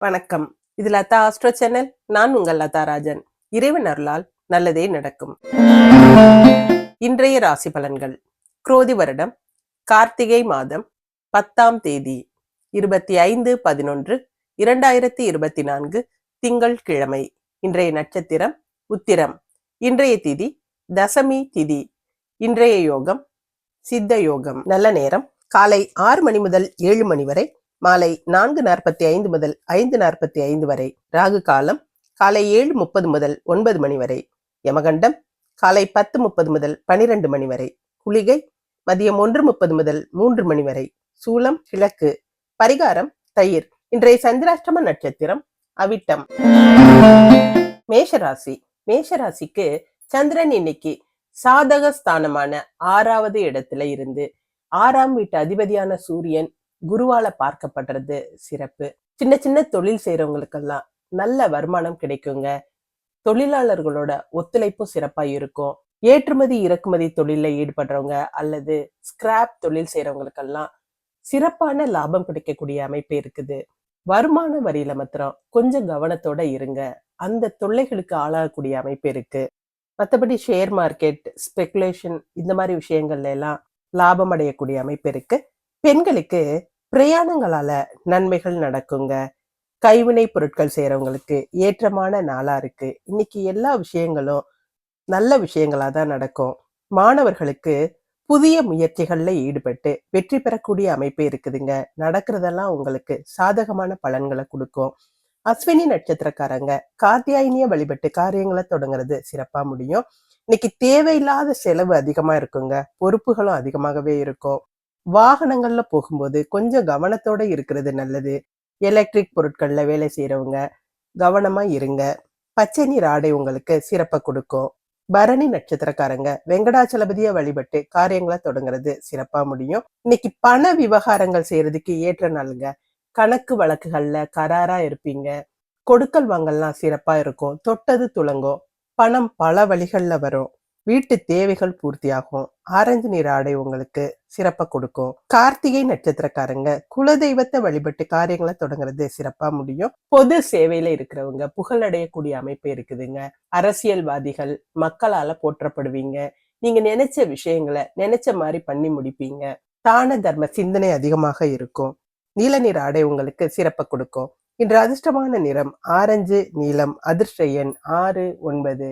வணக்கம். இது Latha astro channel. நான் உங்கள் லதா ராஜன். இறைவன் அருளால் நல்லதே நடக்கும். இன்றைய ராசி பலன்கள். குரோதி வருடம் கார்த்திகை மாதம் பத்தாம் தேதி இருபத்தி ஐந்து பதினொன்று இரண்டாயிரத்தி இருபத்தி நான்கு திங்கள் கிழமை. இன்றைய நட்சத்திரம் உத்திரம். இன்றைய திதி தசமி திதி. இன்றைய யோகம் சித்த யோகம். நல்ல நேரம். காலை ஆறு மணி முதல் ஏழு மணி வரை மாலை நான்கு நாற்பத்தி ஐந்து முதல் ஐந்து நாற்பத்தி ஐந்து வரை. ராகு காலம் காலை ஏழு முப்பது முதல் ஒன்பது மணி வரை. யமகண்டம் காலை பத்து முப்பது முதல் பனிரெண்டு மணி வரை. குளிகை மதியம் ஒன்று முப்பது முதல் மூன்று மணி வரை. சூலம் கிழக்கு பரிகாரம் தயிர். இன்றைய சந்திராஷ்டம நட்சத்திரம் அவிட்டம். மேஷராசி. மேஷராசிக்கு சந்திரன் இன்னைக்கு சாதக ஸ்தானமான ஆறாவது இடத்துல இருந்து ஆறாம் வீட்டு அதிபதியான சூரியன் குருவால பார்க்கப்படுறது சிறப்பு. சின்ன சின்ன தொழில் செய்யறவங்களுக்கெல்லாம் நல்ல வருமானம் கிடைக்குங்க. தொழிலாளர்களோட ஒத்துழைப்பும் சிறப்பா இருக்கும். ஏற்றுமதி இறக்குமதி தொழில ஈடுபடுறவங்க அல்லது ஸ்கிராப் தொழில் செய்யறவங்களுக்கெல்லாம் சிறப்பான லாபம் கிடைக்கக்கூடிய அமைப்பு இருக்குது. வருமான வரியில மாத்திரம் கொஞ்சம் கவனத்தோட இருங்க. அந்த தொல்லைகளுக்கு ஆளாகக்கூடிய அமைப்பு இருக்கு. மற்றபடி ஷேர் மார்க்கெட் ஸ்பெகுலேஷன் இந்த மாதிரி விஷயங்கள்ல எல்லாம் லாபம் அடையக்கூடிய அமைப்பு இருக்கு. பெண்களுக்கு பிரயாணங்களால நன்மைகள் நடக்குங்க. கைவினை பொருட்கள் செய்யறவங்களுக்கு ஏற்றமான நாளா இருக்கு. இன்னைக்கு எல்லா விஷயங்களும் நல்ல விஷயங்களா தான் நடக்கும். மாணவர்களுக்கு புதிய முயற்சிகள்ல ஈடுபட்டு வெற்றி பெறக்கூடிய அமைப்பு இருக்குதுங்க. நடக்கிறதெல்லாம் உங்களுக்கு சாதகமான பலன்களை கொடுக்கும். அஸ்வினி நட்சத்திரக்காரங்க காத்தியாயினிய வழிபட்டு காரியங்களை தொடங்குறது சிறப்பா முடியும். இன்னைக்கு தேவையில்லாத செலவு அதிகமா இருக்குங்க. பொறுப்புகளும் அதிகமாகவே இருக்கும். வாகனங்கள்ல போகும்போது கொஞ்சம் கவனத்தோட இருக்கிறது நல்லது. எலக்ட்ரிக் பொருட்கள்ல வேலை செய்யறவங்க கவனமா இருங்க. பச்சை நீர் ஆடை உங்களுக்கு சிறப்பை கொடுக்கும். பரணி நட்சத்திரக்காரங்க வெங்கடாச்சலபதியை வழிபட்டு காரியங்களை தொடங்குறது சிறப்பா முடியும். இன்னைக்கு பண விவகாரங்கள் செய்யறதுக்கு ஏற்ற நாளுங்க. கணக்கு வழக்குகள்ல கராரா இருப்பீங்க. கொடுக்கல் வாங்கல்லாம் சிறப்பா இருக்கும். தொட்டது துளங்கும். பணம் பல வழிகள்ல வரும். வீட்டு தேவைகள் பூர்த்தியாகும். ஆரஞ்சு நிற ஆடை உங்களுக்கு சிறப்பாக கொடுக்கும். கார்த்திகை நட்சத்திரக்காரங்க குலதெய்வத்தை வழிபட்டு காரியங்களை தொடங்குறது சிறப்பா முடியும். பொது சேவையில இருக்கிறவங்க புகழடையக்கூடிய அமைப்பு இருக்குதுங்க. அரசியல்வாதிகள் மக்களால போற்றப்படுவீங்க. நீங்க நினைச்ச விஷயங்களை நினைச்ச மாதிரி பண்ணி முடிப்பீங்க. தான தர்ம சிந்தனை அதிகமாக இருக்கும். நீல நிற ஆடை உங்களுக்கு சிறப்பை கொடுக்கும். இன்று அதிர்ஷ்டமான நிறம் ஆரஞ்சு நீலம் அதிர்ஷ்ட எண் ஆறு ஒன்பது.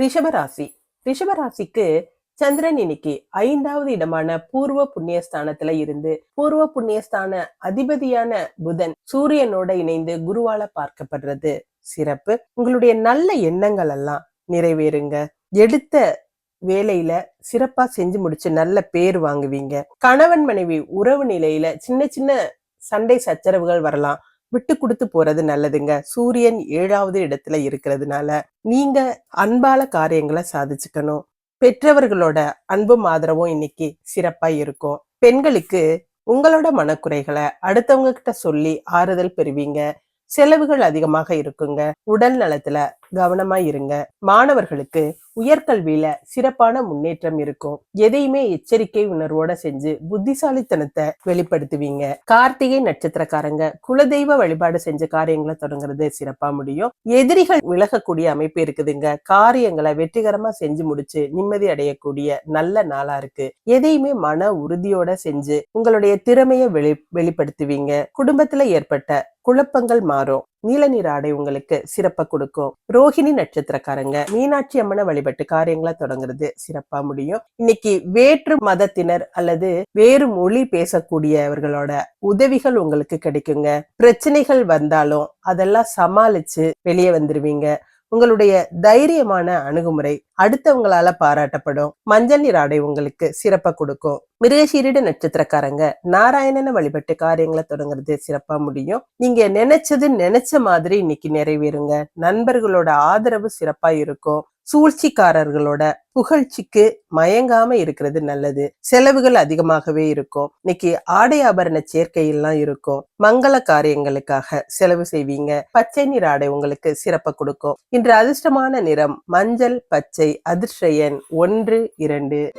ரிஷபராசி. ரிஷபராசிக்கு சந்திரன் இன்னைக்கு ஐந்தாவது இடமான பூர்வ புண்ணியஸ்தானத்துல இருந்து பூர்வ புண்ணியஸ்தான அதிபதியான புதன் சூரியனோட இணைந்து குருவால பார்க்கப்படுறது சிறப்பு. உங்களுடைய நல்ல எண்ணங்கள் எல்லாம் நிறைவேறுங்க. எடுத்த வேலையில சிறப்பா செஞ்சு முடிச்சு நல்ல பேர் வாங்குவீங்க. கணவன் மனைவி உறவு நிலையில சின்ன சின்ன சண்டை சச்சரவுகள் வரலாம். விட்டு கொடுத்து போறது நல்லதுங்க. சூரியன் ஏழாவது இடத்துல இருக்கிறதுனால நீங்க அன்பால காரியங்களை சாதிச்சுக்கணும். பெற்றவர்களோட அன்பும் ஆதரவும் இன்னைக்கு சிறப்பா இருக்கும். பெண்களுக்கு உங்களோட மனக்குறைகளை அடுத்தவங்க கிட்ட சொல்லி ஆறுதல் பெறுவீங்க. செலவுகள் அதிகமாக இருக்குங்க. உடல் நலத்துல கவனமா இருங்க. மாணவர்களுக்கு உயர்கல்வியில சிறப்பான முன்னேற்றம் இருக்கும். எதையுமே எச்சரிக்கை உணர்வோட செஞ்சு புத்திசாலித்தனத்தை வெளிப்படுத்துவீங்க. கார்த்திகை நட்சத்திரக்காரங்க குலதெய்வ வழிபாடு செஞ்ச காரியங்களை தொடங்குறது சிறப்பா முடியும். எதிரிகள் விலகக்கூடிய அமைப்பு இருக்குதுங்க. காரியங்களை வெற்றிகரமா செஞ்சு முடிச்சு நிம்மதி அடையக்கூடிய நல்ல நாளா இருக்கு. எதையுமே மன உறுதியோட செஞ்சு உங்களுடைய திறமையை வெளி வெளிப்படுத்துவீங்க. குடும்பத்துல ஏற்பட்ட குழப்பங்கள் மாறும். நீல ஆடை உங்களுக்கு சிறப்பை கொடுக்கும். ரோஹிணி நட்சத்திரக்காரங்க மீனாட்சி அம்மனை வழிபட்டு காரியங்களை தொடங்குறது சிறப்பா முடியும். இன்னைக்கு வேற்று மதத்தினர் அல்லது வேறு மொழி பேசக்கூடியவர்களோட உதவிகள் உங்களுக்கு கிடைக்குங்க. பிரச்சனைகள் வந்தாலும் அதெல்லாம் சமாளிச்சு வெளியே வந்துருவீங்க. உங்களுடைய தைரியமான அணுகுமுறை அடுத்தவங்களால பாராட்டப்படும். மஞ்சள் நீர் ஆடை உங்களுக்கு சிறப்பா கொடுக்கும். மிருகசீரிட நட்சத்திரக்காரங்க நாராயணனை வழிபட்டு காரியங்களை தொடங்குறது சிறப்பா முடியும். நீங்க நினைச்சது நினைச்ச மாதிரி இன்னைக்கு நிறைவேறுங்க. நண்பர்களோட ஆதரவு சிறப்பா இருக்கும். சூழ்ச்சிக்காரர்களோட புகழ்ச்சிக்கு மயங்காம இருக்கிறது நல்லது. செலவுகள் அதிகமாகவே இருக்கும். இன்னைக்கு ஆடை ஆபரண சேர்க்கையெல்லாம் இருக்கும். மங்கள காரியங்களுக்காக செலவு செய்வீங்க. பச்சை நிற ஆடை உங்களுக்கு சிறப்பை கொடுக்கும். இன்று அதிர்ஷ்டமான நிறம் மஞ்சள் பச்சை அதிர்ஷ்ட எண் ஒன்று இரண்டு.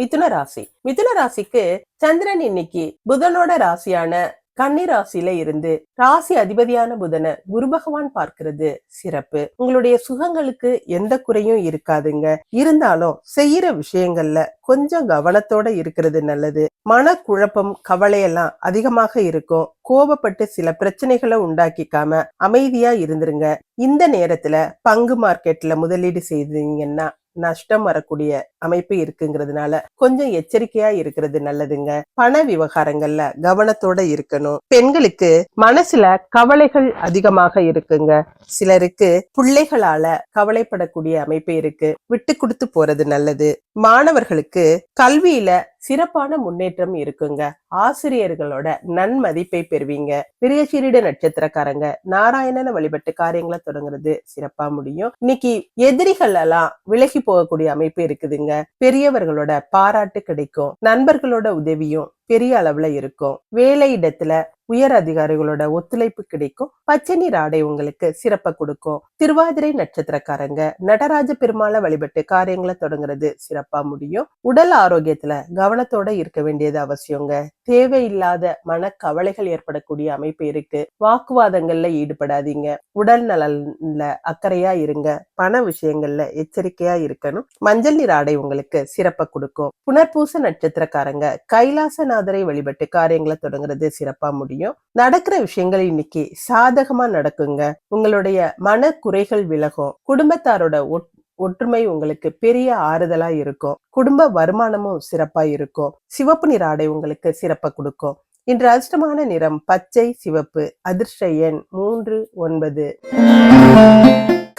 மிதுன ராசி. மிதுன ராசிக்கு சந்திரன் இன்னைக்கு புதனோட ராசியான கன்னி ராசியில இருந்து ராசி அதிபதியான புதனை குரு பகவான் பார்க்கிறது சிறப்பு. உங்களுடைய சுகங்களுக்கு எந்த குறையும் இருக்காதுங்க. இருந்தாலும் செய்யற விஷயங்கள்ல கொஞ்சம் கவனத்தோட இருக்கிறது நல்லது. மன குழப்பம் கவலையெல்லாம் அதிகமாக இருக்கும். கோபப்பட்டு சில பிரச்சனைகளை உண்டாக்கிக்காம அமைதியா இருந்துருங்க. இந்த நேரத்துல பங்கு மார்க்கெட்ல முதலீடு செய்தீங்கன்னா நஷ்டம் வரக்கூடிய அமைப்பு இருக்குங்கிறதுனால கொஞ்சம் எச்சரிக்கையா இருக்கிறது நல்லதுங்க. பண விவகாரங்கள்ல கவனத்தோட இருக்கணும். பெண்களுக்கு மனசுல கவலைகள் அதிகமாக இருக்குங்க. சிலருக்கு பிள்ளைகளால கவலைப்படக்கூடிய அமைப்பு இருக்கு. விட்டு கொடுத்து போறது நல்லது. மாணவர்களுக்கு கல்வியில சிறப்பான முன்னேற்றம் இருக்குங்க. ஆசிரியர்களோட நன்மதிப்பை பெறுவீங்க. பிரியசீரிட நட்சத்திரக்காரங்க நாராயணனை வழிபட்டு காரியங்களை தொடங்குறது சிறப்பா முடியும். இன்னைக்கு எதிரிகள் எல்லாம் விலகி போகக்கூடிய அமைப்பு இருக்குதுங்க. பெரியவர்களோட பாராட்டு கிடைக்கும். நண்பர்களோட உதவியும் பெரிய அளவுல இருக்கும். வேலை இடத்துல உயர் அதிகாரிகளோட ஒத்துழைப்பு கிடைக்கும். பச்சை நீர் ஆடை உங்களுக்கு சிறப்ப கொடுக்கும். திருவாதிரை நட்சத்திரக்காரங்க நடராஜ பெருமாளை வழிபட்டு காரியங்களை தொடங்குறது சிறப்பா முடியும். உடல் ஆரோக்கியத்துல கவனத்தோட இருக்க வேண்டியது அவசியங்க. தேவையில்லாத மன கவலைகள் ஏற்படக்கூடிய அமைப்பு இருக்கு. வாக்குவாதங்கள்ல ஈடுபடாதீங்க. உடல் நலன்ல அக்கறையா இருங்க. பண விஷயங்கள்ல எச்சரிக்கையா இருக்கணும். மஞ்சள் நீர் ஆடை உங்களுக்கு சிறப்ப கொடுக்கும். புனர்பூச நட்சத்திரக்காரங்க கைலாச கைலாசநாதரை வழிபட்டு காரியங்களை தொடங்குறது சிறப்பா முடியும். நடக்கிற விஷயங்கள் இன்னைக்கு சாதகமா நடக்குங்க. உங்களுடைய மன குறைகள் விலகும். குடும்பத்தாரோட ஒற்றுமை உங்களுக்கு பெரிய ஆறுதலா இருக்கும். குடும்ப வருமானமும் சிறப்பா இருக்கும். சிவப்பு நிற ஆடை உங்களுக்கு சிறப்பா கொடுக்கும். இன்று அதிர்ஷ்டமான நிறம் பச்சை சிவப்பு. அதிர்ஷ்ட எண் மூன்று ஒன்பது.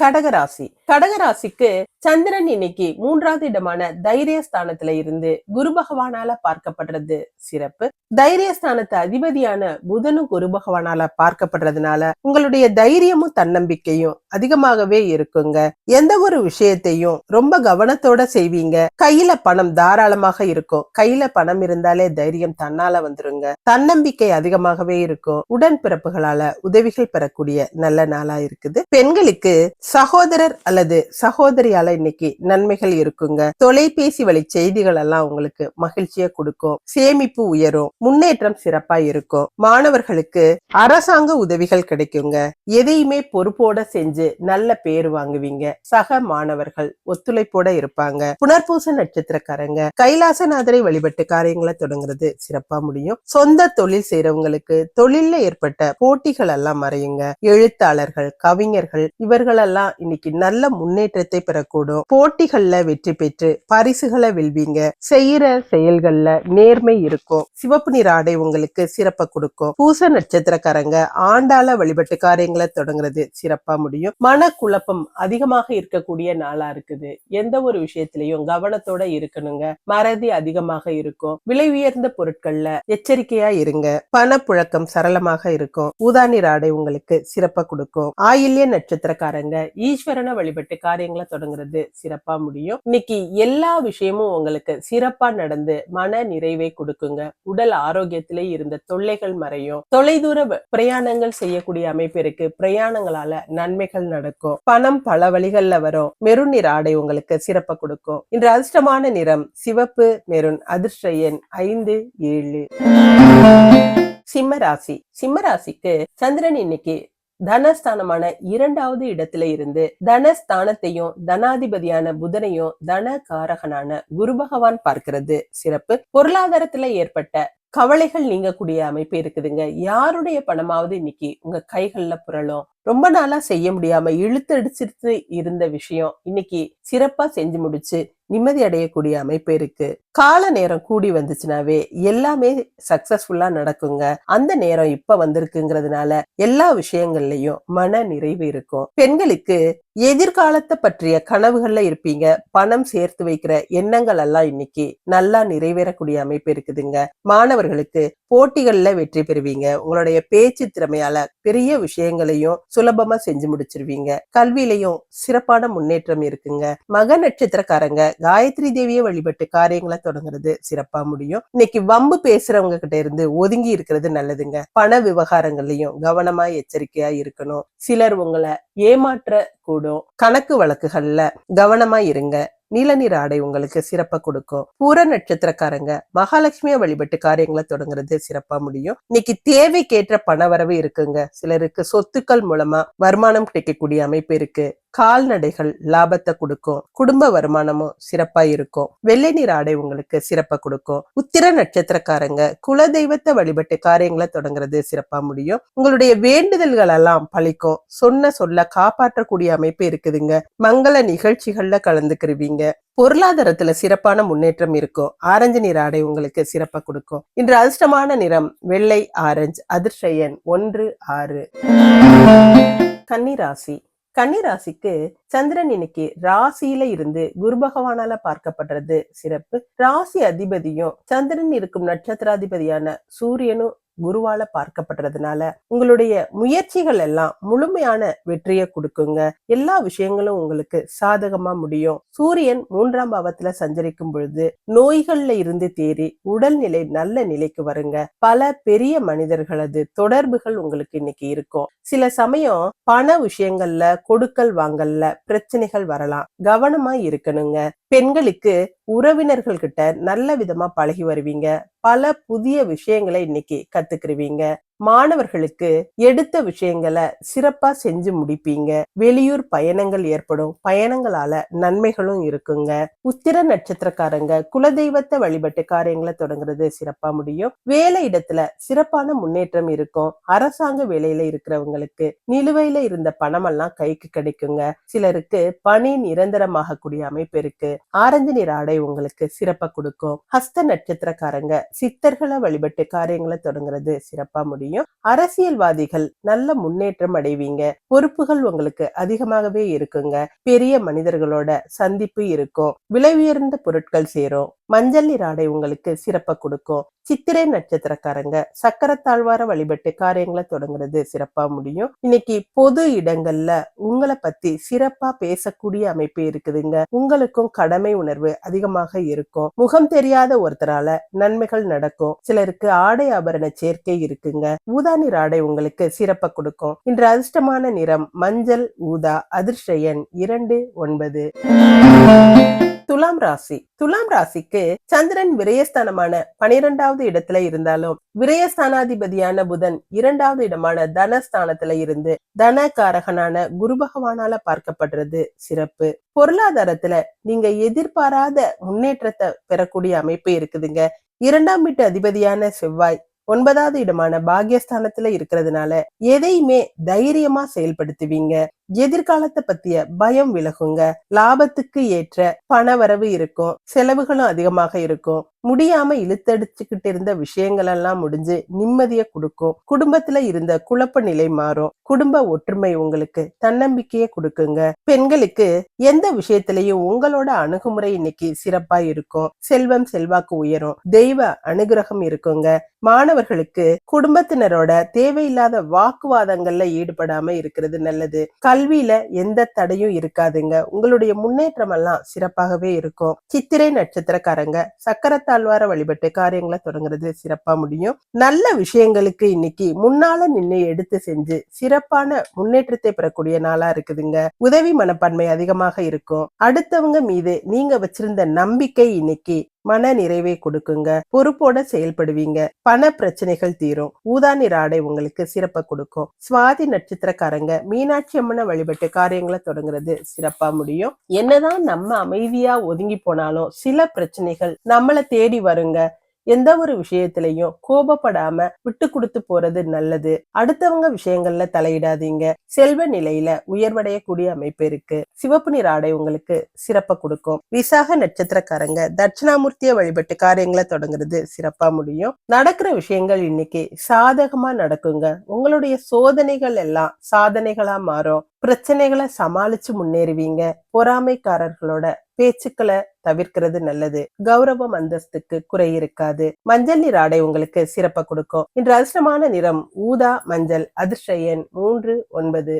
கடகராசி. கடகராசிக்கு சந்திரன் இன்னைக்கு மூன்றாவது இடமான தைரிய ஸ்தானத்துல இருந்து குரு பகவானால பார்க்கப்படுறது சிறப்பு. தைரிய ஸ்தானத்து அதிபதியான புதனும் குரு பகவானால பார்க்கப்படுறதுனால உங்களுடைய தைரியமும் தன்னம்பிக்கையும் அதிகமாகவே இருக்குங்க. எந்த ஒரு விஷயத்தையும் ரொம்ப கவனத்தோட செய்வீங்க. கையில பணம் தாராளமாக இருக்கும். கையில பணம் இருந்தாலே தைரியம் தன்னால வந்துருங்க. தன்னம்பிக்கை அதிகமாகவே இருக்கும். உடன்பிறப்புகளால உதவிகள் பெறக்கூடிய நல்ல நாளா இருக்குது. பெண்களுக்கு சகோதரர் அல்லது சகோதரியால இன்னைக்கு நன்மைகள் இருக்குங்க. தொலைபேசி வழி செய்திகள் எல்லாம் உங்களுக்கு மகிழ்ச்சியை கொடுக்கும். சேமிப்பு உயரும். முன்னேற்றம் சிறப்பா இருக்கும். மாணவர்களுக்கு அரசாங்க உதவிகள் கிடைக்குங்க. எதையுமே பொறுப்போட செஞ்சு நல்ல பேர் வாங்குவீங்க. சக மாணவர்கள் ஒத்துழைப்போட இருப்பாங்க. புனர்பூச நட்சத்திரக்காரங்க. கைலாசநாதரை வழிபட்டு காரியங்களை தொடங்குறது சிறப்பா முடியும். சொந்த தொழில் செய்யறவங்களுக்கு தொழில்ல ஏற்பட்ட போட்டிகள் எல்லாம் மறையுங்க. எழுத்தாளர்கள் கவிஞர்கள் இவர்களெல்லாம் இன்னைக்கு நல்ல முன்னேற்றத்தை பெறக்கூடும். போட்டிகள்ல வெற்றி பெற்று பரிசுகளை வெல்வீங்க. செய்யற செயல்கள்ல நேர்மை இருக்கும். சிவப்பு நிற ஆடை உங்களுக்கு சிறப்ப கொடுக்கும். பூச நட்சத்திரக்காரங்க ஆண்டாள வழிபட்டு காரியங்களை தொடங்குறது சிறப்பா முடியும். மன குழப்பம் அதிகமாக இருக்கக்கூடிய நாளா இருக்குது. எந்த ஒரு விஷயத்திலையும் கவனத்தோட இருக்கணுங்க. மறதி அதிகமாக இருக்கும். விலை உயர்ந்த பொருட்கள்ல எச்சரிக்கையா இருங்க. பணப்புழக்கம் சரளமாக இருக்கும். ஊதா நிற ஆடை உங்களுக்கு சிறப்பா கொடுக்கும். ஆயில்ய நட்சத்திரக்காரங்க ஈஸ்வரனை வழிபட்டு காரியங்களை தொடங்குறது சிறப்பா முடியும். இன்னைக்கு எல்லா விஷயமும் உங்களுக்கு சிறப்பா நடந்து மன நிறைவை கொடுக்குங்க. உடல் ஆரோக்கியத்திலே இருந்த தொல்லைகள் மறையும். தொலைதூர பிரயாணங்கள் செய்யக்கூடிய அமைப்பு இருக்கு. பிரயாணங்களால நன்மைகள் நடக்கும். பணம் பல வழிகள்ல வரும். மெருன் நிற ஆடை உங்களுக்கு சிறப்பை கொடுக்கும். இன்று அதிர்ஷ்டமான நிறம் சிவப்பு மெருன் அதிர்ஷ்ட எண் ஐந்து ஏழு. சிம்மராசி சிம்மராசிக்கு சந்திரன் இன்னைக்கு தனஸ்தானமான இரண்டாவது இடத்துல இருந்து தனஸ்தானத்தையும் தனாதிபதியான புதனையும் தன காரகனான குரு பகவான் பார்க்கிறது. சிறப்பு. பொருளாதாரத்துல ஏற்பட்ட கவலைகள் நீங்கக்கூடிய அமைப்பு இருக்குதுங்க. யாருடைய பணமாவது இன்னைக்கு உங்க கைகள்ல புரளும். ரொம்ப நாளா செய்ய முடியாம இழுத்தடிச்சிட்டு இருந்த விஷயம் இன்னைக்கு சிறப்பா செஞ்சு முடிச்சு நிம்மதி அடையக்கூடிய அமைப்பு இருக்கு. கால நேரம் கூடி வந்துச்சுனாவே எல்லாமே சக்சஸ்ஃபுல்லா நடக்குங்க. அந்த நேரம் இப்ப வந்திருக்குங்கிறதுனால எல்லா விஷயங்கள்லயும் மன நிறைவு இருக்கும். பெண்களுக்கு எதிர்காலத்தை பற்றிய கனவுகள்ல இருப்பீங்க. பணம் சேர்த்து வைக்கிற எண்ணங்கள் எல்லாம் இன்னைக்கு நல்லா நிறைவேறக்கூடிய அமைப்பு இருக்குதுங்க. மாணவர்களுக்கு போட்டிகள்ல வெற்றி பெறுவீங்க. உங்களுடைய பேச்சு திறமையால பெரிய விஷயங்களையும் சுலபமா செஞ்சு முடிச்சிருவீங்க. கல்வியிலையும் சிறப்பான முன்னேற்றம் இருக்குங்க. மக நட்சத்திரக்காரங்க காயத்ரி தேவியை வழிபட்டு காரியங்களை தொடங்குறது சிறப்பா முடியும். இன்னைக்கு வம்பு பேசுறவங்க கிட்ட இருந்து ஒதுங்கி இருக்கிறது நல்லதுங்க. பண விவகாரங்கள்லயும் கவனமா எச்சரிக்கையா இருக்கணும். சிலர் உங்களை ஏமாற்ற கூடும் கணக்கு வழக்குகள்ல கவனமா இருங்க. நீல நிற ஆடை உங்களுக்கு சிறப்பா கொடுக்கும். பூர நட்சத்திரக்காரங்க மகாலட்சுமியா வழிபட்டு காரியங்களை தொடங்குறது சிறப்பா முடியும். இன்னைக்கு தேவைக்கேற்ற பணவரவு இருக்குங்க. சிலருக்கு சொத்துக்கள் மூலமா வருமானம் கிடைக்கக்கூடிய அமைப்பு இருக்கு. கால்நடைகள் லாபத்தை கொடுக்கும். குடும்ப வருமானமும் சிறப்பா இருக்கும். வெள்ளை நீர் ஆடை உங்களுக்கு சிறப்பா கொடுக்கும். உத்திர நட்சத்திரக்காரங்க குலதெய்வத்தை வழிபட்டு காரியங்களை தொடங்குறது சிறப்பா முடியும். உங்களுடைய வேண்டுதல்கள் எல்லாம் பழிக்கும். சொன்ன சொல்ல காப்பாற்றக்கூடிய அமைப்பு இருக்குதுங்க. மங்கள நிகழ்ச்சிகள்ல கலந்துக்கிருவீங்க. பொருளாதாரத்துல சிறப்பான முன்னேற்றம் இருக்கும். ஆரஞ்சு நிற ஆடை உங்களுக்கு சிறப்பா கொடுக்கும். இன்று அதிர்ஷ்டமான நிறம் வெள்ளை ஆரஞ்சு அதிர்ஷயன் ஒன்று ஆறு. கன்னிராசி கன்னிராசிக்கு சந்திரன் இன்னைக்கு ராசியில இருந்து குரு பகவானால பார்க்கப்படுறது சிறப்பு. ராசி அதிபதியும் சந்திரன் இருக்கும் நட்சத்திராதிபதியான சூரியனும் குருவால பார்க்கப்படுறதுனால உங்களுடைய முயற்சிகள் எல்லாம் முழுமையான வெற்றியை கொடுக்குங்க. எல்லா விஷயங்களும் உங்களுக்கு சாதகமா முடியும். சூரியன் மூன்றாம் பாவத்துல சஞ்சரிக்கும் பொழுது நோய்கள்ல இருந்து தேறி உடல்நிலை நல்ல நிலைக்கு வருங்க. பல பெரிய மனிதர்களது தொடர்புகள் உங்களுக்கு இன்னைக்கு இருக்கும். சில சமயம் பண விஷயங்கள்ல கொடுக்கல் வாங்கல்ல பிரச்சனைகள் வரலாம். கவனமா இருக்கணுங்க. பெண்களுக்கு உறவினர்கள்கிட்ட நல்ல விதமா பழகி வருவீங்க. பல புதிய விஷயங்களை இன்னைக்கு கத்துக்கிருவீங்க. மாணவர்களுக்கு எடுத்த விஷயங்களை சிறப்பா செஞ்சு முடிப்பீங்க. வெளியூர் பயணங்கள் ஏற்படும். பயணங்களால நன்மைகளும் இருக்குங்க. உத்திர நட்சத்திரக்காரங்க குலதெய்வத்தை வழிபட்டு காரியங்களை தொடங்குறது சிறப்பா முடியும். வேலை இடத்துல சிறப்பான முன்னேற்றம் இருக்கும். அரசாங்க வேலையில இருக்கிறவங்களுக்கு நிலுவையில இருந்த பணமெல்லாம் கைக்கு கிடைக்குங்க. சிலருக்கு பணி நிரந்தரமாக கூடிய அமைப்பு இருக்கு. ஆரஞ்சு நிற ஆடை உங்களுக்கு சிறப்பா கொடுக்கும். ஹஸ்த நட்சத்திரக்காரங்க சித்தர்களை வழிபட்டு காரியங்களை தொடங்குறது சிறப்பா முடியும். அரசியல்வாதிகள் நல்ல முன்னேற்றம் அடைவீங்க. பொறுப்புகள் உங்களுக்கு அதிகமாகவே இருக்குங்க. பெரிய மனிதர்களோட சந்திப்பு இருக்கும். விலை உயர்ந்த பொருட்கள் சேரும். மஞ்சள் நீராடை உங்களுக்கு சிறப்பை கொடுக்கும். சித்திரை நட்சத்திரக்காரங்க சக்கரத்தாழ்வார வழிபட்டு காரியங்களை தொடங்குறது சிறப்பா முடியும். இன்னைக்கு பொது இடங்கள்ல உங்களை பத்தி சிறப்பா பேசக்கூடிய அமைப்பு இருக்குதுங்க. உங்களுக்கும் கடமை உணர்வு அதிகமாக இருக்கும். முகம் தெரியாத ஒருத்தரால நன்மைகள் நடக்கும். சிலருக்கு ஆடை ஆபரண சேர்க்கை இருக்குங்க. ஊதா நிற ஆடை உங்களுக்கு சிறப்ப கொடுக்கும். இன்று அதிர்ஷ்டமான நிறம் மஞ்சள் ஊதா அதிர்ஷ்ட எண் இரண்டு ஒன்பது. துலாம் ராசி. துலாம் ராசிக்கு சந்திரன் விரயஸ்தானமான பனிரெண்டாவது இடத்துல இருந்தாலும் விரயஸ்தானாதிபதியான புதன் இரண்டாவது இடமான தனஸ்தானத்துல இருந்து தனகாரகனான குரு பகவானால பார்க்கப்படுறது சிறப்பு. பொருளாதாரத்துல நீங்க எதிர்பாராத முன்னேற்றத்தை பெறக்கூடிய அமைப்பு இருக்குதுங்க. இரண்டாம் வீட்டு அதிபதியான செவ்வாய் ஒன்பதாவது இடமான பாகியஸ்தானத்துல இருக்கிறதுனால எதையுமே தைரியமா செயல்படுத்துவீங்க. எதிர்காலத்தை பத்திய பயம் விலகுங்க. லாபத்துக்கு ஏற்ற பணவரவு இருக்கும். செலவுகளும் அதிகமாக இருக்கும். முடியாம இழுத்தடிச்சுக்கிட்டு இருந்த விஷயங்கள் எல்லாம் முடிஞ்சு நிம்மதிய கொடுக்கும். குடும்பத்துல இருந்த குழப்ப நிலை மாறும். குடும்ப ஒற்றுமை உங்களுக்கு தன்னம்பிக்கையை கொடுக்குங்க. பெண்களுக்கு எந்த விஷயத்திலையும் உங்களோட அணுகுமுறை இன்னைக்கு சிறப்பா இருக்கும். செல்வம் செல்வாக்கு உயரும். தெய்வ அனுகிரகம் இருக்குங்க. மாணவர்களுக்கு குடும்பத்தினரோட தேவையில்லாத வாக்குவாதங்கள்ல ஈடுபடாம இருக்கிறது நல்லது. கல்வியில எந்த தடையும் இருக்காதுங்க. உங்களுடைய முன்னேற்றம் எல்லாம் சிறப்பாகவே இருக்கும். சித்திரை நட்சத்திரக்காரங்க சக்கரத்தாழ்வார வழிபட்டு காரியங்களை தொடங்குறது சிறப்பா முடியும். நல்ல விஷயங்களுக்கு இன்னைக்கு முன்னால நின்று எடுத்து செஞ்சு சிறப்பான முன்னேற்றத்தை பெறக்கூடிய நாளா இருக்குதுங்க. உதவி மனப்பான்மை அதிகமாக இருக்கும். அடுத்தவங்க மீது நீங்க வச்சிருந்த நம்பிக்கை இன்னைக்கு மன நிறைவை கொடுக்குங்க. பொறுப்போட செயல்படுவீங்க. பண பிரச்சனைகள் தீரும். ஊதா நிற ஆடை உங்களுக்கு சிறப்பை கொடுக்கும். சுவாதி நட்சத்திரக்காரங்க மீனாட்சி அம்மனை வழிபட்டு காரியங்களை தொடங்குறது சிறப்பா முடியும். என்னதான் நம்ம அமைதியா ஒதுங்கி போனாலும் சில பிரச்சனைகள் நம்மளை தேடி வருங்க. எந்த ஒரு விஷயத்திலையும் கோபப்படாம விட்டு கொடுத்து போறது நல்லது. அடுத்தவங்க விஷயங்கள்ல தலையிடாதீங்க. செல்வ நிலையில உயர்வடையக்கூடிய அமைப்பு இருக்கு. சிவப்பு நிற ஆடை உங்களுக்கு சிறப்ப கொடுக்கும். விசாக நட்சத்திரக்காரங்க தட்சிணாமூர்த்திய வழிபட்டு காரியங்களை தொடங்குறது சிறப்பா முடியும். நடக்கிற விஷயங்கள் இன்னைக்கு சாதகமா நடக்குங்க. உங்களுடைய சோதனைகள் எல்லாம் சாதனைகளா மாறும். பிரச்சனைகளை சமாளிச்சு முன்னேறுவீங்க. பொறாமைக்காரர்களோட பேச்சுக்களை தவிர்க்கிறது நல்லது. கௌரவம் அந்தஸ்துக்கு குறை இருக்காது. மஞ்சள் நிற ஆடை உங்களுக்கு சிறப்ப கொடுக்கும். இன்று அதிர்ஷ்டமான நிறம் ஊதா மஞ்சள் அதிர்ஷ்ட எண் மூன்று ஒன்பது.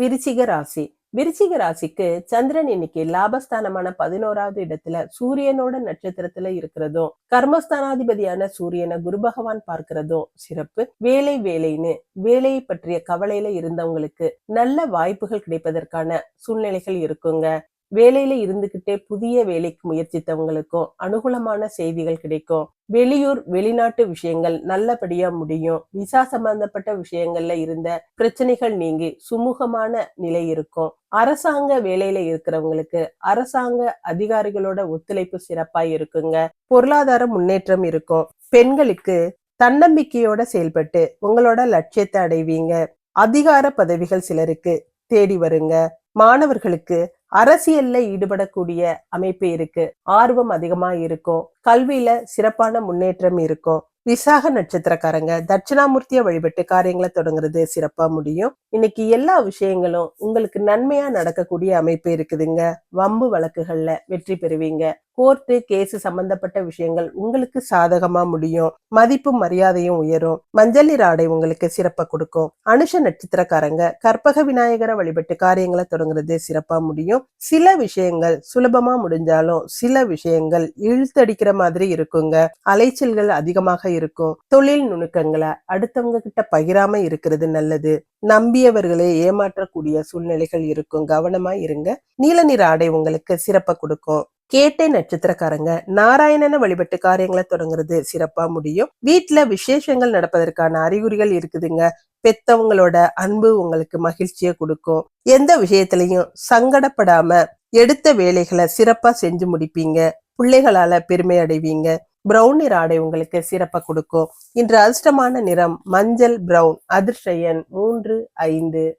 விருச்சிக ராசி. விருச்சிக ராசிக்கு சந்திரன் இன்னைக்கு லாபஸ்தானமான பதினோராவது இடத்துல சூரியனோட நட்சத்திரத்துல இருக்கிறதும் கர்மஸ்தானாதிபதியான சூரியனை குரு பகவான் பார்க்கிறதும் சிறப்பு. வேலை வேலைன்னு வேலையை பற்றிய கவலையில இருந்தவங்களுக்கு நல்ல வாய்ப்புகள் கிடைப்பதற்கான சூழ்நிலைகள் இருக்குங்க. வேலையில இருந்துகிட்டே புதிய வேலைக்கு முயற்சித்தவங்களுக்கும் அனுகூலமான செய்திகள் கிடைக்கும். வெளியூர் வெளிநாட்டு விஷயங்கள் நல்லபடியா முடியும். விசா சம்பந்தப்பட்ட விஷயங்கள்ல இருந்த பிரச்சனைகள் நீங்கி சுமூகமான நிலை இருக்கும். அரசாங்க வேலையில இருக்கிறவங்களுக்கு அரசாங்க அதிகாரிகளோட ஒத்துழைப்பு சிறப்பா இருக்குங்க. பொருளாதார முன்னேற்றம் இருக்கும். பெண்களுக்கு தன்னம்பிக்கையோட செயல்பட்டு உங்களோட லட்சியத்தை அடைவீங்க. அதிகார பதவிகள் சிலருக்கு தேடி வருங்க. மாணவர்களுக்கு அரசியல்ல ஈடுபடக்கூடிய அமைப்பு இருக்கு. ஆர்வம் அதிகமா இருக்கும். கல்வியில சிறப்பான முன்னேற்றம் இருக்கும். விசாக நட்சத்திரக்காரங்க தட்சிணாமூர்த்தியை வழிபட்டு காரியங்களை தொடங்குறது சிறப்பா முடியும். இன்னைக்கு எல்லா விஷயங்களும் உங்களுக்கு நன்மையா நடக்கக்கூடிய அமைப்பு இருக்குதுங்க. வம்பு வழக்குகள்ல வெற்றி பெறுவீங்க. கோர்ட்டு கேஸ் சம்பந்தப்பட்ட விஷயங்கள் உங்களுக்கு சாதகமா முடியும். மதிப்பும் மரியாதையும் உயரும். மஞ்சள் ஆடை உங்களுக்கு சிறப்பை கொடுக்கும். அனுஷ நட்சத்திரக்காரங்க கற்பக விநாயகரை வழிபட்டு காரியங்களை தொடங்குறது சிறப்பா முடியும். சில விஷயங்கள் சுலபமா முடிஞ்சாலும் சில விஷயங்கள் இழுத்தடிக்கிற மாதிரி இருக்குங்க. அலைச்சல்கள் அதிகமாக இருக்கும். தொழில் நுணுக்கங்களை அடுத்தவங்க கிட்ட பகிராம இருக்கிறது நல்லது. நம்பியவர்களே ஏமாற்றக்கூடிய சூழ்நிலைகள் இருக்கும். கவனமா இருங்க. நீல நிற ஆடை உங்களுக்கு சிறப்பை கொடுக்கும். கேட்டை நட்சத்திரக்காரங்க. நாராயணனை வழிபட்டு காரியங்களை தொடங்குறது சிறப்பா முடியும். வீட்டுல விசேஷங்கள் நடப்பதற்கான அறிகுறிகள் இருக்குதுங்க. பெத்தவங்களோட அன்பு உங்களுக்கு மகிழ்ச்சியை கொடுக்கும். எந்த விஷயத்திலையும் சங்கடப்படாம எடுத்த வேலைகளை சிறப்பா செஞ்சு முடிப்பீங்க. பிள்ளைகளால பெருமை அடைவீங்க. பிரவுன் நிற ஆடை உங்களுக்கு சிறப்பா கொடுக்கும். இன்று அதிர்ஷ்டமான நிறம் மஞ்சள் பிரவுன் அதிர்ஷ்டயன் மூன்று ஐந்து.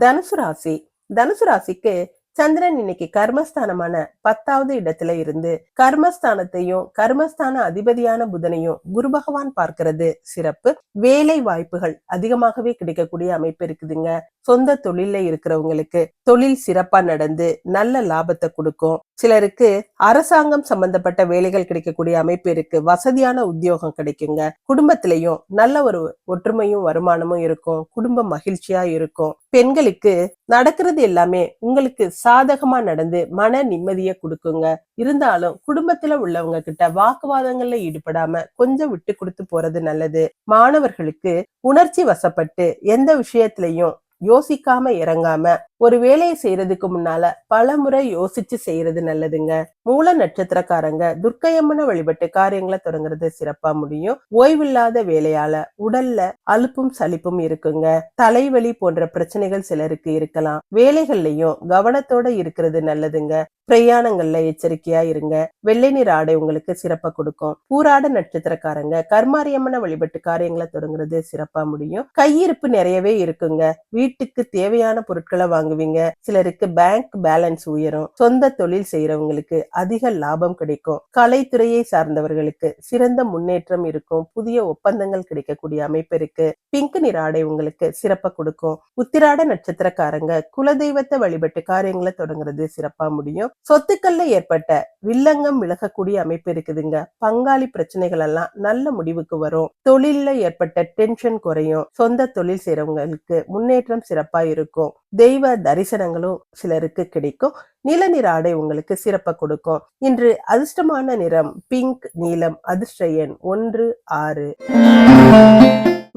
தனுசு ராசி. தனுசு ராசிக்கு சந்திரன் இன்னைக்கு கர்மஸ்தானமான பத்தாவது இடத்துல இருந்து கர்மஸ்தானத்தையும் கர்மஸ்தான அதிபதியான புதனையும் குரு பகவான் பார்க்கிறது. சிறப்பு. வேலை வாய்ப்புகள் அதிகமாகவே கிடைக்கக்கூடிய அமைப்பு இருக்குதுங்க. சொந்த தொழில்ல இருக்கிறவங்களுக்கு தொழில் சிறப்பா நடந்து நல்ல லாபத்தை கொடுக்கும். சிலருக்கு அரசாங்கம் சம்பந்தப்பட்ட வேலைகள் கிடைக்கக்கூடிய அமைப்பு இருக்கு. வசதியான உத்தியோகம் கிடைக்குங்க. குடும்பத்திலையும் நல்ல ஒரு ஒற்றுமையும் வருமானமும் இருக்கும். குடும்பம் மகிழ்ச்சியா இருக்கும். பெண்களுக்கு நடக்கிறது எல்லாமே உங்களுக்கு சாதகமா நடந்து மன நிம்மதியை கொடுக்குங்க. இருந்தாலும் குடும்பத்துல உள்ளவங்க கிட்ட வாக்குவாதங்கள்ல ஈடுபடாம கொஞ்சம் விட்டு கொடுத்து போறது நல்லது. மாணவர்களுக்கு உணர்ச்சி வசப்பட்டு எந்த விஷயத்திலையும் யோசிக்காம இறங்காம ஒரு வேலையை செய்யறதுக்கு முன்னால பல முறை யோசிச்சு செய்யறது நல்லதுங்க. மூல நட்சத்திரக்காரங்க துர்க்கையம்மனை வழிபட்டு காரியங்களை தொடங்குறது சிறப்பா முடியும். ஓய்வில்லாத வேலையால உடல்ல அலுப்பும் சலிப்பும் இருக்குங்க. தலைவலி போன்ற பிரச்சனைகள் சிலருக்கு இருக்கலாம். வேலைகள்லயும் கவனத்தோட இருக்கிறது நல்லதுங்க. பிரயாணங்கள்ல எச்சரிக்கையா இருங்க. வெள்ளை நிற ஆடை உங்களுக்கு சிறப்பா கொடுக்கும். பூராட நட்சத்திரக்காரங்க கர்மாரியம்மனை வழிபட்டு காரியங்களை தொடங்குறது சிறப்பா முடியும். கையிருப்பு நிறையவே இருக்குங்க. வீட்டுக்கு தேவையான பொருட்களை வாங்க வாங்குவீங்க. சிலருக்கு பேங்க் பேலன்ஸ் உயரும். சொந்த தொழில் செய்யறவங்களுக்கு அதிக லாபம் கிடைக்கும். கலைத்துறையை சார்ந்தவர்களுக்கு சிறந்த முன்னேற்றம் இருக்கும். புதிய ஒப்பந்தங்கள் கிடைக்கக்கூடிய அமைப்பு இருக்கு. பிங்க் நிற ஆடை உங்களுக்கு சிறப்பா கொடுக்கும். உத்திராட நட்சத்திரக்காரங்க குலதெய்வத்தை வழிபட்டு காரியங்களை தொடங்குறது சிறப்பா முடியும். சொத்துக்கள்ல ஏற்பட்ட வில்லங்கம் விலகக்கூடிய அமைப்பு இருக்குதுங்க. பங்காளி பிரச்சனைகள் எல்லாம் நல்ல முடிவுக்கு வரும். தொழில்ல ஏற்பட்ட டென்ஷன் குறையும். சொந்த தொழில் செய்யறவங்களுக்கு முன்னேற்றம் சிறப்பா இருக்கும். தெய்வ தரிசனங்களும் சிலருக்கு கிடைக்கும். நில நிற ஆடை உங்களுக்கு சிறப்பை கொடுக்கும். இன்று அதிர்ஷ்டமான நிறம் பிங்க் நீலம் அதிர்ஷ்ட எண் ஒன்று ஆறு.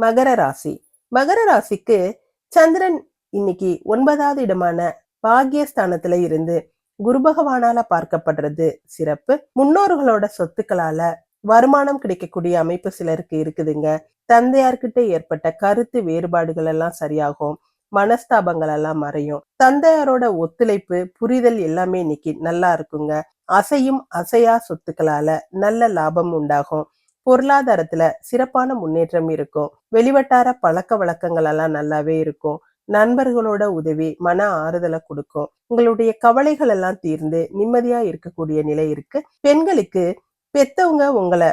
மகர ராசி. மகர ராசிக்கு சந்திரன் இன்னைக்கு ஒன்பதாவது இடமான பாகியஸ்தானத்துல இருந்து குரு பகவானால பார்க்கப்படுறது சிறப்பு. முன்னோர்களோட சொத்துக்களால வருமானம் கிடைக்கக்கூடிய அமைப்பு சிலருக்கு இருக்குதுங்க. தந்தையார்கிட்ட ஏற்பட்ட கருத்து வேறுபாடுகள் எல்லாம் சரியாகும். மனஸ்தாபங்கள் எல்லாம் மறையும். தந்தையாரோட ஒத்துழைப்பு புரிதல் எல்லாமே இன்னைக்கு நல்லா இருக்குங்க. அசையும் அசையா சொத்துக்களால நல்ல லாபம் உண்டாகும். பொருளாதாரத்துல சிறப்பான முன்னேற்றம் இருக்கும். வெளிவட்டார பழக்க வழக்கங்கள் எல்லாம் நல்லாவே இருக்கும். நண்பர்களோட உதவி மன ஆறுதலை கொடுக்கும். உங்களுடைய கவலைகள் எல்லாம் தீர்ந்து நிம்மதியா இருக்கக்கூடிய நிலை இருக்கு. பெண்களுக்கு பெத்தவங்க உங்களை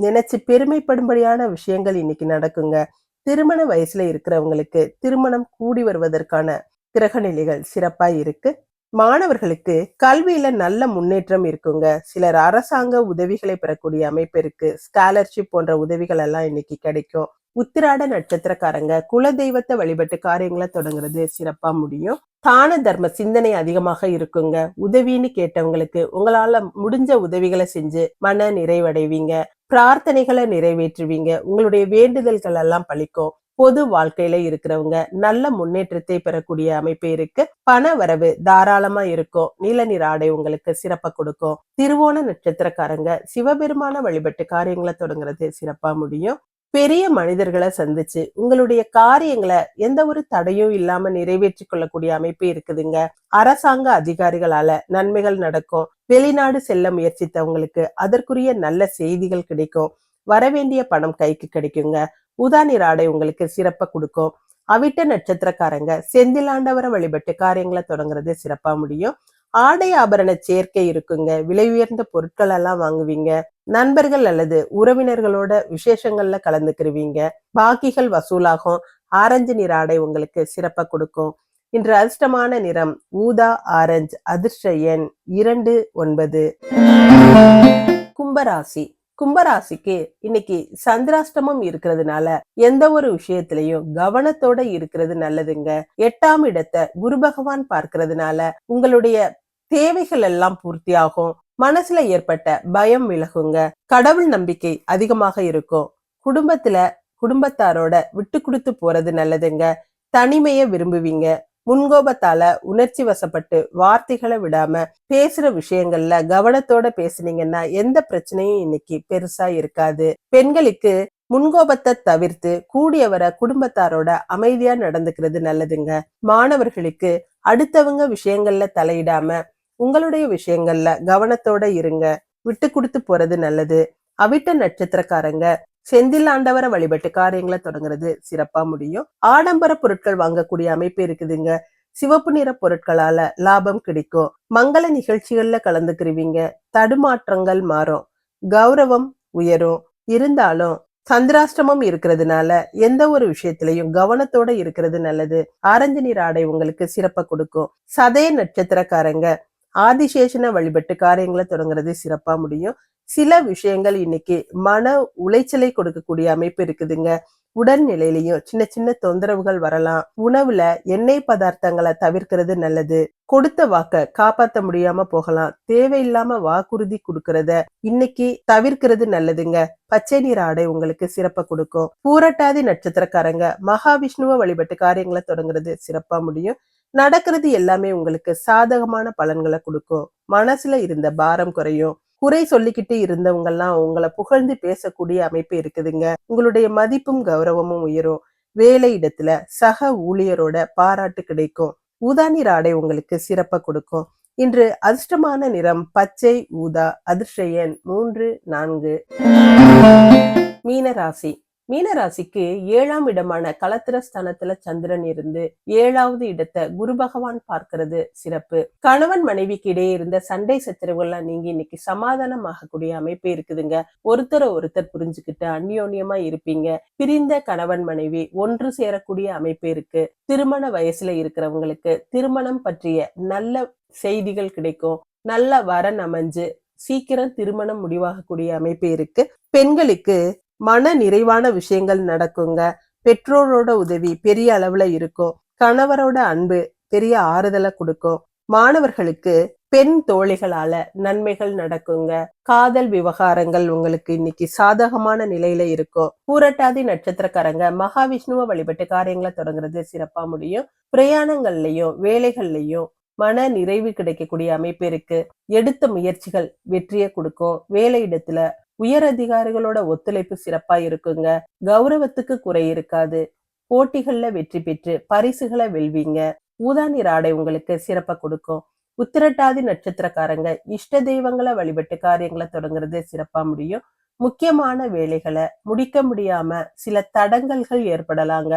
நினைச்சு பெருமைப்படும்படியான விஷயங்கள் இன்னைக்கு நடக்குங்க. திருமண வயசுல இருக்கிறவங்களுக்கு திருமணம் கூடி வருவதற்கான கிரக நிலைகள் சிறப்பா இருக்கு. மாணவர்களுக்கு கல்வியில நல்ல முன்னேற்றம் இருக்குங்க. சிலர் அரசாங்க உதவிகளை பெறக்கூடிய அமைப்பு இருக்கு. ஸ்காலர்ஷிப் போன்ற உதவிகள் எல்லாம் இன்னைக்கு கிடைக்கும். உத்திராட நட்சத்திரக்காரங்க குல தெய்வத்தை வழிபட்டு காரியங்களை தொடங்குறது சிறப்பா முடியும். தான தர்ம சிந்தனை அதிகமாக இருக்குங்க. உதவின்னு கேட்டவங்களுக்கு உங்களால முடிஞ்ச உதவிகளை செஞ்சு மன நிறைவடைவீங்க. பிரார்த்தனைகளை நிறைவேற்றுவீங்க. உங்களுடைய வேண்டுதல்கள் எல்லாம் பழிக்கும். பொது வாழ்க்கையில இருக்கிறவங்க நல்ல முன்னேற்றத்தை பெறக்கூடிய அமைப்பு இருக்கு. பண வரவு தாராளமா இருக்கும். நீல நிற ஆடை உங்களுக்கு சிறப்பா கொடுக்கும். திருவோண நட்சத்திரக்காரங்க சிவபெருமான வழிபட்டு காரியங்களை தொடங்குறது சிறப்பா முடியும். பெரிய மனிதர்களை சந்திச்சு உங்களுடைய காரியங்களை எந்த ஒரு தடையும் இல்லாம நிறைவேற்றி கொள்ளக்கூடிய அமைப்பு இருக்குதுங்க. அரசாங்க அதிகாரிகளால நன்மைகள் நடக்கும். வெளிநாடு செல்ல முயற்சித்தவங்களுக்கு அதற்குரிய நல்ல செய்திகள் கிடைக்கும். வரவேண்டிய பணம் கைக்கு கிடைக்குங்க. ஊதா ஆடை உங்களுக்கு சிறப்ப கொடுக்கும். அவிட்ட நட்சத்திரக்காரங்க செந்திலாண்டவரை வழிபட்டு காரியங்களை தொடங்குறது சிறப்பா முடியும். ஆடை ஆபரண சேர்க்கை இருக்குங்க. விலை உயர்ந்த பொருட்கள் எல்லாம் வாங்குவீங்க. நண்பர்கள் அல்லது உறவினர்களோட விசேஷங்கள்ல கலந்துக்கிருவீங்க. பாக்கிகள் வசூலாகும். ஆரஞ்சு நிற ஆடை உங்களுக்கு சிறப்பா கொடுக்கும். இன்று அதிர்ஷ்டமான நிறம் ஊதா ஆரஞ்சு அதிர்ஷ்ட எண் இரண்டு ஒன்பது. கும்பராசி. கும்பராசிக்கு இன்னைக்கு சந்திராஷ்டமம் இருக்கிறதுனால எந்த ஒரு விஷயத்திலையும் கவனத்தோட இருக்கிறது நல்லதுங்க. எட்டாம் இடத்தை குரு பகவான் பார்க்கறதுனால உங்களுடைய தேவைகள் எல்லாம் பூர்த்தியாகும். மனசுல ஏற்பட்ட பயம் விலகுங்க. கடவுள் நம்பிக்கை அதிகமாக இருக்கும். குடும்பத்துல குடும்பத்தாரோட விட்டு கொடுத்து போறது நல்லதுங்க. தனிமைய விரும்புவீங்க. முன்கோபத்தால உணர்ச்சி வசப்பட்டு வார்த்தைகளை விடாம பேசுற விஷயங்கள்ல கவனத்தோட பேசுனீங்கன்னா எந்த பிரச்சனையும் இன்னைக்கு பெருசா இருக்காது. பெண்களுக்கு முன்கோபத்தை தவிர்த்து கூடியவரை குடும்பத்தாரோட அமைதியா நடந்துக்கிறது நல்லதுங்க. மாணவர்களுக்கு அடுத்தவங்க விஷயங்கள்ல தலையிடாம உங்களுடைய விஷயங்கள்ல கவனத்தோட இருங்க. விட்டு கொடுத்து போறது நல்லது. அவிட்ட நட்சத்திரக்காரங்க செந்தில் ஆண்டவரை வழிபட்டு காரியங்களை தொடங்குறது சிறப்பா முடியும். ஆடம்பர பொருட்கள் வாங்கக்கூடிய அமைப்பு இருக்குதுங்க. சிவப்பு நிற பொருட்களால லாபம் கிடைக்கும். மங்கள நிகழ்ச்சிகள்ல கலந்துக்கிருவீங்க. தடுமாற்றங்கள் மாறும். கௌரவம் உயரும். இருந்தாலும் சந்திராஷ்டமம் இருக்கிறதுனால எந்த ஒரு விஷயத்திலையும் கவனத்தோட இருக்கிறது நல்லது. ஆரஞ்சு நிற ஆடை உங்களுக்கு சிறப்பை கொடுக்கும். சதய நட்சத்திரக்காரங்க ஆதிசேஷனை வழிபட்டு காரியங்களை தொடங்குறது சிறப்பா முடியும். சில விஷயங்கள் இன்னைக்கு மன உளைச்சலை கொடுக்கக்கூடிய அமைப்பு இருக்குதுங்க. உடல்நிலையிலையும் சின்ன சின்ன தொந்தரவுகள் வரலாம். உணவுல எண்ணெய் பதார்த்தங்களை தவிர்க்கிறது நல்லது. கொடுத்த வாக்க காப்பாத்த முடியாம போகலாம். தேவையில்லாம வாக்குறுதி கொடுக்கறத இன்னைக்கு தவிர்க்கிறது நல்லதுங்க. பச்சை நீர் ஆடை உங்களுக்கு சிறப்பா கொடுக்கும். பூரட்டாதி நட்சத்திரக்காரங்க மகாவிஷ்ணுவை வழிபட்டு காரியங்களை தொடங்குறது சிறப்பா முடியும். நடக்கிறது எல்லாமே உங்களுக்கு சாதகமான பலன்களை கொடுக்கும். மனசுல இருந்த பாரம் குறையும். குறை சொல்லிக்கிட்டு இருந்தவங்கெல்லாம் உங்களை புகழ்ந்து பேசக்கூடிய அமைப்பு இருக்குதுங்க. உங்களுடைய மதிப்பும் கௌரவமும் உயரும். வேலை இடத்துல சக ஊழியரோட பாராட்டு கிடைக்கும். ஊதானி ஆடை உங்களுக்கு சிறப்பை கொடுக்கும். இன்று அதிர்ஷ்டமான நிறம் பச்சை ஊதா அதிர்ஷ்ட எண் மூன்று நான்கு. மீனராசி. மீனராசிக்கு ஏழாம் இடமான கலத்திர ஸ்தானத்துல சந்திரன் இருந்து ஏழாவது இடத்தை குரு பகவான் பார்க்கிறது சிறப்பு. கணவன் மனைவிக்கு இடையே இருந்த சண்டை சச்சரவுகள்லாம் நீங்க இன்னைக்கு சமாதானமாகக்கூடிய அமைப்பு இருக்குதுங்க. ஒருத்தரை ஒருத்தர் புரிஞ்சுக்கிட்டு அந்யோன்யமா இருப்பீங்க. பிரிந்த கணவன் மனைவி ஒன்று சேரக்கூடிய அமைப்பு இருக்கு. திருமண வயசுல இருக்கிறவங்களுக்கு திருமணம் பற்றிய நல்ல செய்திகள் கிடைக்கும். நல்ல வரன் அமைஞ்சு சீக்கிரம் திருமணம் முடிவாகக்கூடிய அமைப்பு இருக்கு. பெண்களுக்கு மன நிறைவான விஷயங்கள் நடக்குங்க. பெற்றோரோட உதவி பெரிய அளவுல இருக்கும். கணவரோட அன்பு பெரிய ஆறுதலை கொடுக்கும். மாணவர்களுக்கு பெண் தோழிகளால நன்மைகள் நடக்குங்க. காதல் விவகாரங்கள் உங்களுக்கு இன்னைக்கு சாதகமான நிலையில இருக்கும். பூரட்டாதி நட்சத்திரக்காரங்க மகாவிஷ்ணுவை வழிபட்டு காரியங்களை தொடங்குறது சிறப்பா முடியும். பிரயாணங்கள்லயும் வேலைகள்லயும் மன நிறைவு கிடைக்கக்கூடிய அமைப்பு இருக்கு. எடுத்த முயற்சிகள் வெற்றியை கொடுக்கும். வேலை இடத்துல உயர் அதிகாரிகளோட ஒத்துழைப்பு சிறப்பா இருக்குங்க. கௌரவத்துக்கு குறை இருக்காது. போட்டிகள்ல வெற்றி பெற்று பரிசுகளை வெல்வீங்க. ஊதானி ஆடை உங்களுக்கு சிறப்பா கொடுக்கும். உத்திரட்டாதி நட்சத்திரக்காரங்க இஷ்ட தெய்வங்களை வழிபட்டு காரியங்களை தொடங்குறது சிறப்பா முடியும். முக்கியமான வேலைகளை முடிக்க முடியாம சில தடங்கல்கள் ஏற்படலாங்க.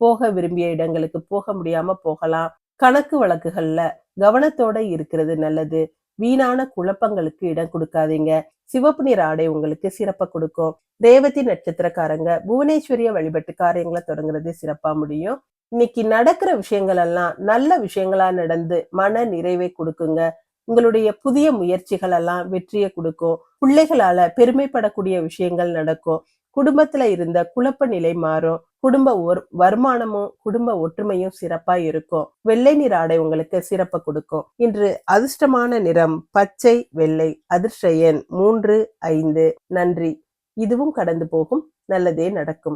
போக விரும்பிய இடங்களுக்கு போக முடியாம போகலாம். கணக்கு வழக்குகள்ல கவனத்தோட இருக்கிறது நல்லது. வீணான குழப்பங்களுக்கு இடம் கொடுக்காதீங்க. சிவப்பு நிற ஆடை உங்களுக்கு சிறப்பை கொடுக்கும். ரேவதி நட்சத்திரக்காரங்க புவனேஸ்வரிய வழிபட்டு காரியங்களை தொடங்குறது சிறப்பா முடியும். இன்னைக்கு நடக்கிற விஷயங்கள் எல்லாம் நல்ல விஷயங்களா நடந்து மன நிறைவை கொடுக்குங்க. உங்களுடைய புதிய முயற்சிகள் எல்லாம் வெற்றியை கொடுக்கும். பிள்ளைகளால பெருமைப்படக்கூடிய விஷயங்கள் நடக்கும். குடும்பத்துல இருந்த குழப்ப நிலை மாறும். குடும்ப வருமானமும் குடும்ப ஒற்றுமையும் சிறப்பா இருக்கும். வெள்ளை நிற ஆடை உங்களுக்கு சிறப்பை கொடுக்கும். இன்று அதிர்ஷ்டமான நிறம் பச்சை வெள்ளை அதிர்ஷ்ட எண் மூன்று ஐந்து. நன்றி. இதுவும் கடந்து போகும். நல்லதே நடக்கும்.